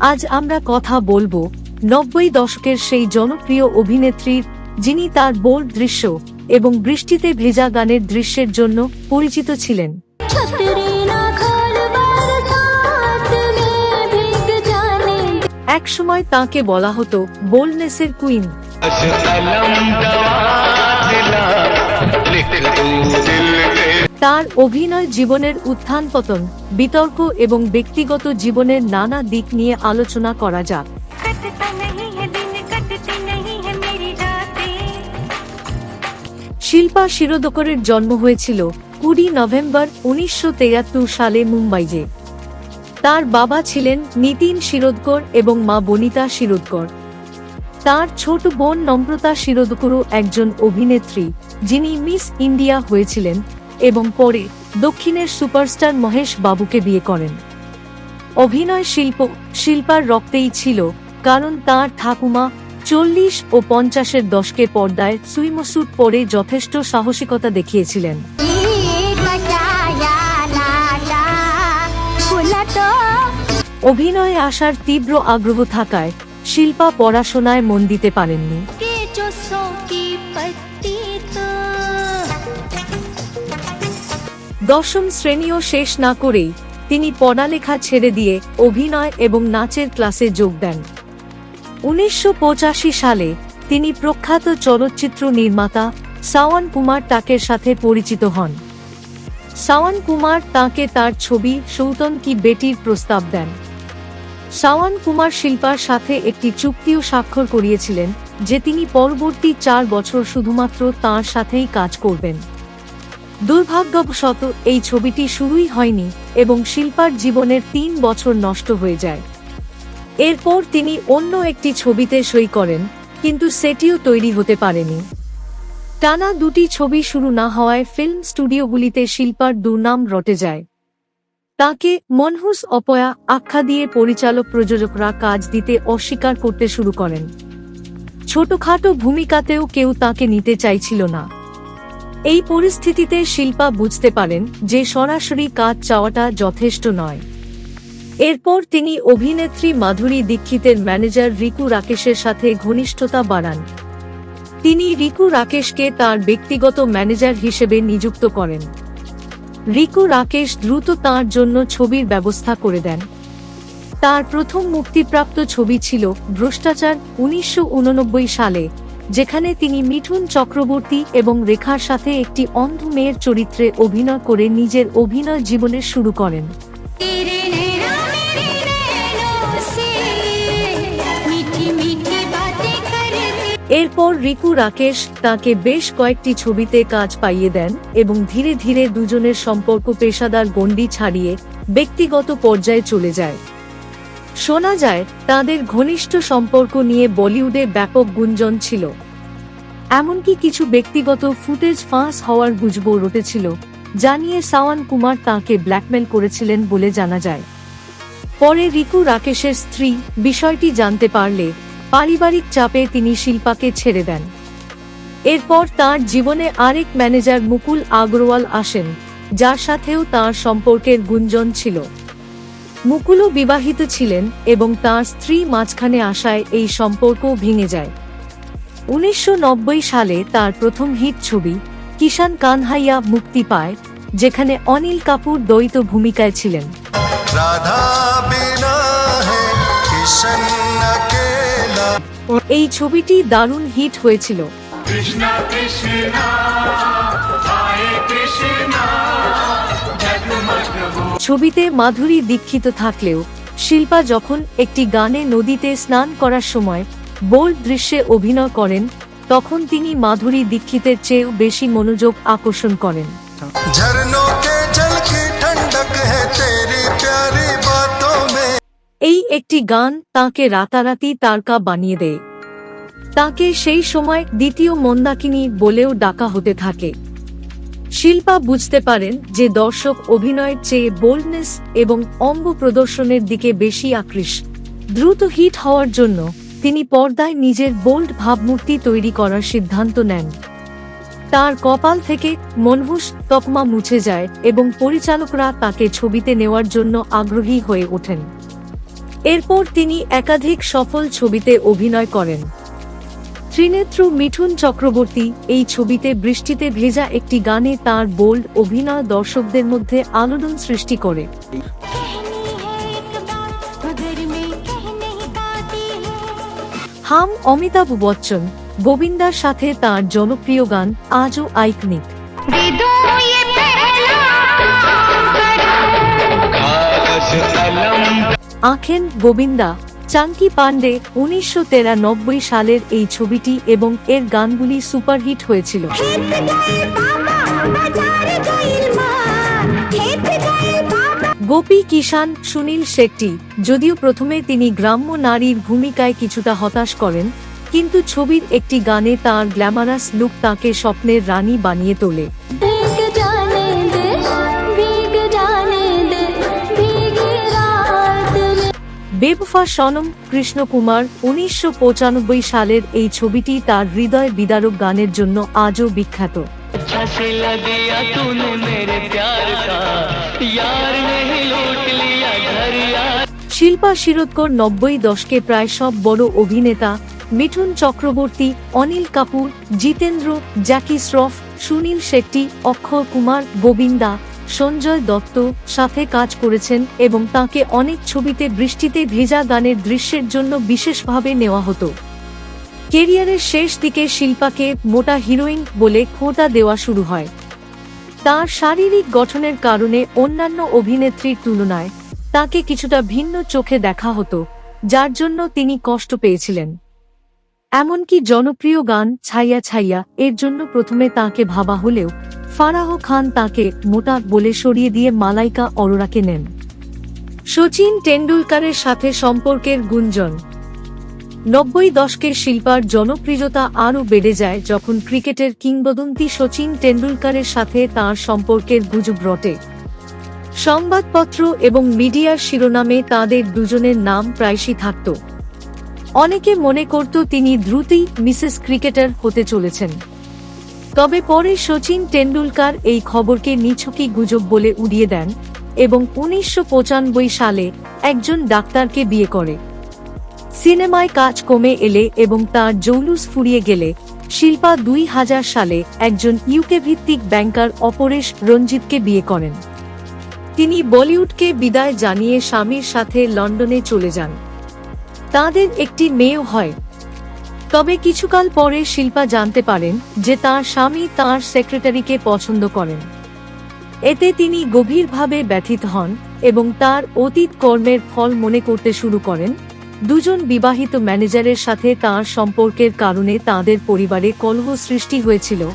আজ আমরা কথা বলব নব্বই দশকের সেই জনপ্রিয় অভিনেত্রীর যিনি তার বোল্ড দৃশ্য এবং বৃষ্টিতে ভেজা গানের দৃশ্যের জন্য পরিচিত ছিলেন। একসময় তাকে বলা হতো বোল্ডনেসের কুইন। লিখ তার অভিনয় জীবনের উত্থান পতন বিতর্ক এবং ব্যক্তিগত জীবনের নানা দিক নিয়ে আলোচনা করা যাক। শিল্পা শিরোদকরের জন্ম হয়েছিল কুড়ি নভেম্বর উনিশশো সালে মুম্বাইয়ে তার বাবা ছিলেন নিতিন শিরোদকর এবং মা বনিতা শিরোদকর। তার ছোট বোন নম্রতা শিরোদকরও একজন অভিনেত্রী যিনি মিস ইন্ডিয়া হয়েছিলেন। এবং পরে দক্ষিণের সুপারস্টার মহেশ বাবুকে বিয়ে করেন। অভিনয় শিল্প, শিল্পার রক্তেই ছিল, কারণ তার ঠাকুমা চল্লিশ ও পঞ্চাশের দশকে পর্দায় সুইমসুট পরে যথেষ্ট সাহসিকতা দেখিয়েছিলেন। অভিনয়ে আসার তীব্র আগ্রহ থাকায় শিল্পা পড়াশোনায় মন দিতে পারেননি। দশম শ্রেণীও শেষ না করেই তিনি পড়ালেখা ছেড়ে দিয়ে অভিনয় এবং নাচের ক্লাসে যোগ দেন। উনিশশো পঁচাশি সালে তিনি প্রখ্যাত চলচ্চিত্র নির্মাতা সাওয়ান কুমার টাকের সাথে পরিচিত হন। সাওয়ান কুমার তাকে তার ছবি সৌতন কি বেটির প্রস্তাব দেন। সাওয়ান কুমার শিল্পার সাথে একটি চুক্তিও স্বাক্ষর করিয়েছিলেন যে তিনি পরবর্তী চার বছর শুধুমাত্র তার সাথেই কাজ করবেন। দুর্ভাগ্যবশত, এই ছবিটি শুরুই হয়নি এবং শিল্পার জীবনের তিন বছর নষ্ট হয়ে যায়। এরপর তিনি অন্য একটি ছবিতে সই করেন, কিন্তু সেটিও তৈরি হতে পারেনি। টানা দুটি ছবি শুরু না হওয়ায় ফিল্ম স্টুডিওগুলিতে শিল্পার দুর্নাম রটে যায়। তাকে মনহুস অপয়া আখ্যা দিয়ে পরিচালক প্রযোজকরা কাজ দিতে অস্বীকার করতে শুরু করেন। ছোটখাটো ভূমিকাতেও কেউ তাকে নিতে চাইছিল না। এই পরিস্থিতিতে শিল্পা বুঝতে পারেন যে সরাসরি কাজ চাওয়াটা যথেষ্ট নয়। এরপর তিনি অভিনেত্রী মাধুরী দীক্ষিতের ম্যানেজার রিকু রাকেশের সাথে ঘনিষ্ঠতা বাড়ান। তিনি রিকু রাকেশকে তার ব্যক্তিগত ম্যানেজার হিসেবে নিযুক্ত করেন। রিকু রাকেশ দ্রুত তার জন্য ছবির ব্যবস্থা করে দেন। তার প্রথম মুক্তিপ্রাপ্ত ছবি ছিল ভ্রষ্টাচার উনিশশো উননব্বই সালে। যেখানে তিনি মিঠুন চক্রবর্তী এবং রেখার সাথে একটি অন্ধ মেয়ের চরিত্রে অভিনয় করে নিজের অভিনয় জীবনে শুরু করেন। এরপর রিকু রাকেশ তাকে বেশ কয়েকটি ছবিতে কাজ পাইয়ে দেন এবং ধীরে ধীরে দুজনের সম্পর্ক পেশাদার গণ্ডি ছাড়িয়ে ব্যক্তিগত পর্যায়ে চলে যায়। শোনা যায়, তাদের ঘনিষ্ঠ সম্পর্ক নিয়ে বলিউডে ব্যাপক গুঞ্জন ছিল। এমনকি কিছু ব্যক্তিগত ফুটেজ ফাঁস হওয়ার গুজবও রটেছিল জানিয়ে সাওয়ান কুমার তাকে ব্ল্যাকমেল করেছিলেন বলে জানা যায়। পরে রিকু রাকেশের স্ত্রী বিষয়টি জানতে পারলে পারিবারিক চাপে তিনি শিল্পাকে ছেড়ে দেন। এরপর তার জীবনে আরেক ম্যানেজার মুকুল আগরওয়াল আসেন, যার সাথেও তার সম্পর্কের গুঞ্জন ছিল। মুকুলও বিবাহিত ছিলেন এবং তার স্ত্রী মাঝখানে আসায় এই সম্পর্ক ভেঙে যায়। উনিশশো নব্বই সালে তার প্রথম হিট ছবি কিষান কানহাইয়া মুক্তি পায় যেখানে অনিল কাপুর দ্বৈত ভূমিকায় ছিলেন। এই ছবিটি দারুণ হিট হয়েছিল। কৃষ্ণ কৃষ্ণ। ছবিতে মাধুরী দীক্ষিত থাকলেও শিল্পা যখন একটি গানে নদীতে স্নান করার সময় বোল্ড দৃশ্যে অভিনয় করেন তখন তিনি মাধুরী দীক্ষিতের চেয়েও বেশি মনোযোগ আকর্ষণ করেন। এই একটি গান তাকে রাতারাতি তারকা বানিয়ে দেয়। তাকে সেই সময় দ্বিতীয় মন্দাকিনী বলেও ডাকা হতে থাকে। শিল্পা বুঝতে পারেন যে দর্শক অভিনয়ের চেয়ে বোল্ডনেস এবং অঙ্গ প্রদর্শনের দিকে বেশি আকৃষ্ট। দ্রুত হিট হওয়ার জন্য তিনি পর্দায় নিজের বোল্ড ভাবমূর্তি তৈরি করার সিদ্ধান্ত নেন। তার কপাল থেকে মনহুস তকমা মুছে যায় এবং পরিচালকরা তাকে ছবিতে নেওয়ার জন্য আগ্রহী হয়ে ওঠেন। এরপর তিনি একাধিক সফল ছবিতে অভিনয় করেন। ত্রিনেত্র মিঠুন চক্রবর্তী এই ছবিতে বৃষ্টিতে ভেজা একটি গানে তার বোল্ড অভিনয় দর্শকদের মধ্যে আলোড়ন সৃষ্টি করে। হাম অমিতাভ বচ্চন, গোবিন্দার সাথে তার জনপ্রিয় গান আজও আইকনিক। আখেন গোবিন্দা চাঙ্কি পান্ডে উনিশশো সালের এই ছবিটি এবং এর গানগুলি সুপারহিট হয়েছিল। গোপী কিষান সুনীল শেট্টি, যদিও প্রথমে তিনি গ্রাম্য নারীর ভূমিকায় কিছুটা হতাশ করেন, কিন্তু ছবির একটি গানে তার গ্ল্যামারাস লুক তাকে স্বপ্নের রানী বানিয়ে তোলে। বেবফা সনম কৃষ্ণকুমার উনিশশো পঁচানব্বই সালের এই ছবিটি তার হৃদয় বিদারক গানের জন্য আজও বিখ্যাত। শিল্পা শিরোদকর নব্বই দশকে প্রায় সব বড় অভিনেতা মিঠুন চক্রবর্তী অনিল কাপুর জিতেন্দ্র জ্যাকি শ্রফ সুনীল শেট্টি অক্ষয় কুমার গোবিন্দা সঞ্জয় দত্ত সাথে কাজ করেছেন এবং তাকে অনেক ছবিতে বৃষ্টিতে ভেজা গানের দৃশ্যের জন্য বিশেষভাবে নেওয়া হতো। কেরিয়ারের শেষ দিকে শিল্পাকে মোটা হিরোইন বলে খোঁটা দেওয়া শুরু হয়। তার শারীরিক গঠনের কারণে অন্যান্য অভিনেত্রীর তুলনায় তাকে কিছুটা ভিন্ন চোখে দেখা হতো, যার জন্য তিনি কষ্ট পেয়েছিলেন। এমনকি জনপ্রিয় গান ছাইয়া ছাইয়া এর জন্য প্রথমে তাকে ভাবা হলেও ফারাহ খান তাকে মোটা বলে সরিয়ে দিয়ে মালাইকা অরোরাকে নেন। সচিন টেন্ডুলকারের সাথে সম্পর্কের গুঞ্জন। নব্বই দশকের শিল্পার জনপ্রিয়তা আরও বেড়ে যায় যখন ক্রিকেটের কিংবদন্তি সচিন টেন্ডুলকারের সাথে তার সম্পর্কের গুজব রটে। সংবাদপত্র এবং মিডিয়ার শিরোনামে তাদের দুজনের নাম প্রায়শই থাকত। অনেকে মনে করত তিনি দ্রুতই মিসেস ক্রিকেটার হতে চলেছেন। তবে পরে সচিন টেন্ডুলকার এই খবরকে নিছকি গুজব বলে উড়িয়ে দেন এবং উনিশশো পঁচানব্বই সালে একজন ডাক্তারকে বিয়ে করে। সিনেমায় কাজ কমে এলে এবং তার জৌলুস ফুরিয়ে গেলে শিল্পা দুই হাজার সালে একজন ইউকে ভিত্তিক ব্যাংকার অপরেশ রঞ্জিতকে বিয়ে করেন। তিনি বলিউডকে বিদায় জানিয়ে স্বামীর সাথে লন্ডনে চলে যান। তাদের একটি মেয়েও হয় তবে কিছুকাল পরে শিল্পা জানতে পারেন যে তার স্বামী তার সেক্রেটারিকে পছন্দ করেন। এতে তিনি গভীরভাবে ব্যথিত হন এবং তার অতীত কর্মের ফল মনে করতে শুরু করেন। দুজন বিবাহিত ম্যানেজারের সাথে তার সম্পর্কের কারণে তাদের পরিবারে কলহ সৃষ্টি হয়েছিল।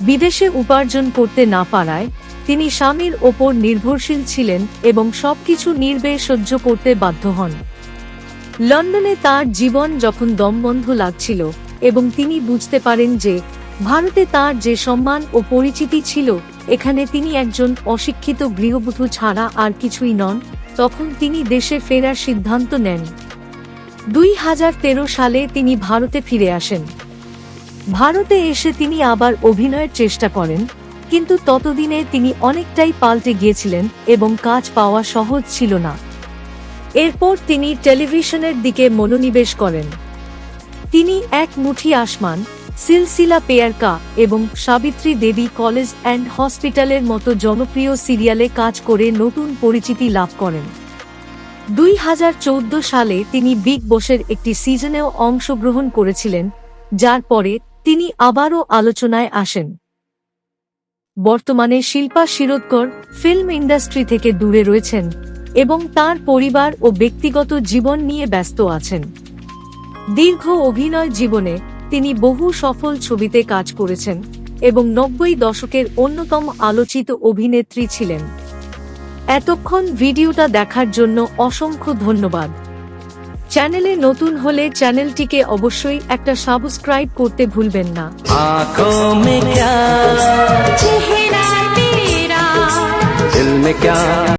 বিদেশে উপার্জন করতে না পারায় তিনি স্বামীর ওপর নির্ভরশীল ছিলেন এবং সবকিছু নির্বেশ সহ্য করতে বাধ্য হন। লন্ডনে তার জীবন যখন দমবন্ধ লাগছিল, এবং তিনি বুঝতে পারেন যে, ভারতে তার যে সম্মান ও পরিচিতি ছিল, এখানে তিনি একজন অশিক্ষিত গৃহবধূ ছাড়া আর কিছুই নন, তখন তিনি দেশে ফেরার সিদ্ধান্ত নেন। দুই হাজার তেরো সালে তিনি ভারতে ফিরে আসেন। ভারতে এসে তিনি আবার অভিনয়ের চেষ্টা করেন, কিন্তু ততদিনে তিনি অনেকটাই পাল্টে গিয়েছিলেন এবং কাজ পাওয়া সহজ ছিল না। এরপর তিনি টেলিভিশনের দিকে মনোনিবেশ করেন। তিনি এক মুঠি আসমান, সিলসিলা পেয়ারকা এবং সাবিত্রী দেবী কলেজ অ্যান্ড হসপিটালের মতো জনপ্রিয় সিরিয়ালে কাজ করে নতুন পরিচিতি লাভ করেন। দুই হাজার চৌদ্দ সালে তিনি বিগ বসের একটি সিজনেও অংশগ্রহণ করেছিলেন, যার পরে তিনি আবারও আলোচনায় আসেন। বর্তমানে শিল্পা শিরোদ্কর ফিল্ম ইন্ডাস্ট্রি থেকে দূরে রয়েছেন। এবং তার পরিবার ও ব্যক্তিগত জীবন নিয়ে ব্যস্ত আছেন। দীর্ঘ অভিনয় জীবনে তিনি বহু সফল ছবিতে কাজ করেছেন এবং নব্বই দশকের অন্যতম আলোচিত অভিনেত্রী ছিলেন। এতক্ষণ ভিডিওটা দেখার জন্য অসংখ্য ধন্যবাদ। চ্যানেলে নতুন হলে চ্যানেলটিকে অবশ্যই একটা সাবস্ক্রাইব করতে ভুলবেন না।